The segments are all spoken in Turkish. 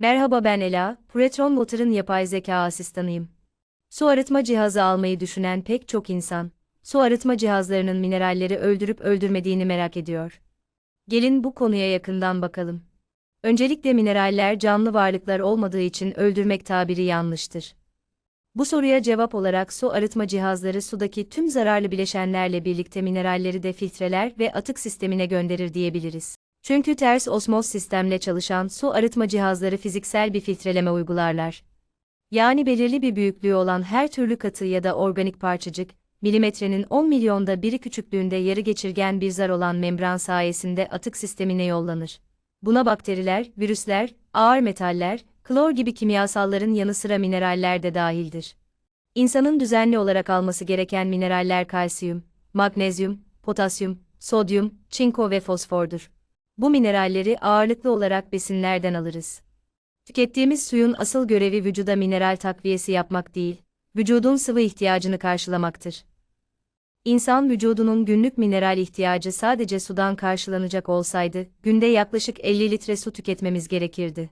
Merhaba ben Ela, Puretron Water'ın yapay zeka asistanıyım. Su arıtma cihazı almayı düşünen pek çok insan, su arıtma cihazlarının mineralleri öldürüp öldürmediğini merak ediyor. Gelin bu konuya yakından bakalım. Öncelikle mineraller canlı varlıklar olmadığı için öldürmek tabiri yanlıştır. Bu soruya cevap olarak su arıtma cihazları sudaki tüm zararlı bileşenlerle birlikte mineralleri de filtreler ve atık sistemine gönderir diyebiliriz. Çünkü ters osmoz sistemle çalışan su arıtma cihazları fiziksel bir filtreleme uygularlar. Yani belirli bir büyüklüğü olan her türlü katı ya da organik parçacık, milimetrenin 10 milyonda biri küçüklüğünde yarı geçirgen bir zar olan membran sayesinde atık sistemine yollanır. Buna bakteriler, virüsler, ağır metaller, klor gibi kimyasalların yanı sıra mineraller de dahildir. İnsanın düzenli olarak alması gereken mineraller kalsiyum, magnezyum, potasyum, sodyum, çinko ve fosfordur. Bu mineralleri ağırlıklı olarak besinlerden alırız. Tükettiğimiz suyun asıl görevi vücuda mineral takviyesi yapmak değil, vücudun sıvı ihtiyacını karşılamaktır. İnsan vücudunun günlük mineral ihtiyacı sadece sudan karşılanacak olsaydı, günde yaklaşık 50 litre su tüketmemiz gerekirdi.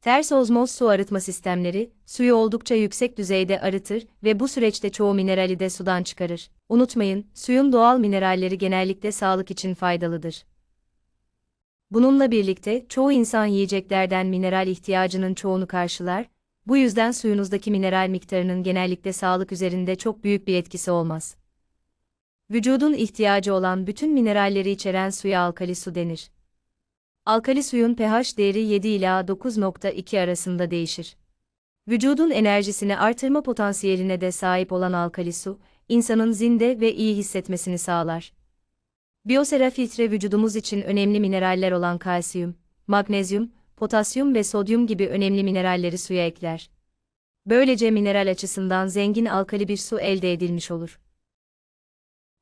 Ters ozmoz su arıtma sistemleri, suyu oldukça yüksek düzeyde arıtır ve bu süreçte çoğu minerali de sudan çıkarır. Unutmayın, suyun doğal mineralleri genellikle sağlık için faydalıdır. Bununla birlikte çoğu insan yiyeceklerden mineral ihtiyacının çoğunu karşılar, bu yüzden suyunuzdaki mineral miktarının genellikle sağlık üzerinde çok büyük bir etkisi olmaz. Vücudun ihtiyacı olan bütün mineralleri içeren suya alkali su denir. Alkali suyun pH değeri 7 ila 9.2 arasında değişir. Vücudun enerjisini artırma potansiyeline de sahip olan alkali su, insanın zinde ve iyi hissetmesini sağlar. Biyosera filtre vücudumuz için önemli mineraller olan kalsiyum, magnezyum, potasyum ve sodyum gibi önemli mineralleri suya ekler. Böylece mineral açısından zengin alkali bir su elde edilmiş olur.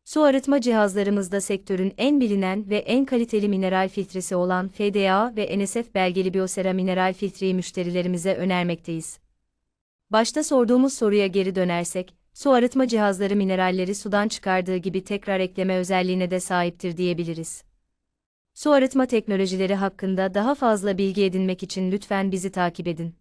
Su arıtma cihazlarımızda sektörün en bilinen ve en kaliteli mineral filtresi olan FDA ve NSF belgeli Biosera mineral filtreyi müşterilerimize önermekteyiz. Başta sorduğumuz soruya geri dönersek, su arıtma cihazları mineralleri sudan çıkardığı gibi tekrar ekleme özelliğine de sahiptir diyebiliriz. Su arıtma teknolojileri hakkında daha fazla bilgi edinmek için lütfen bizi takip edin.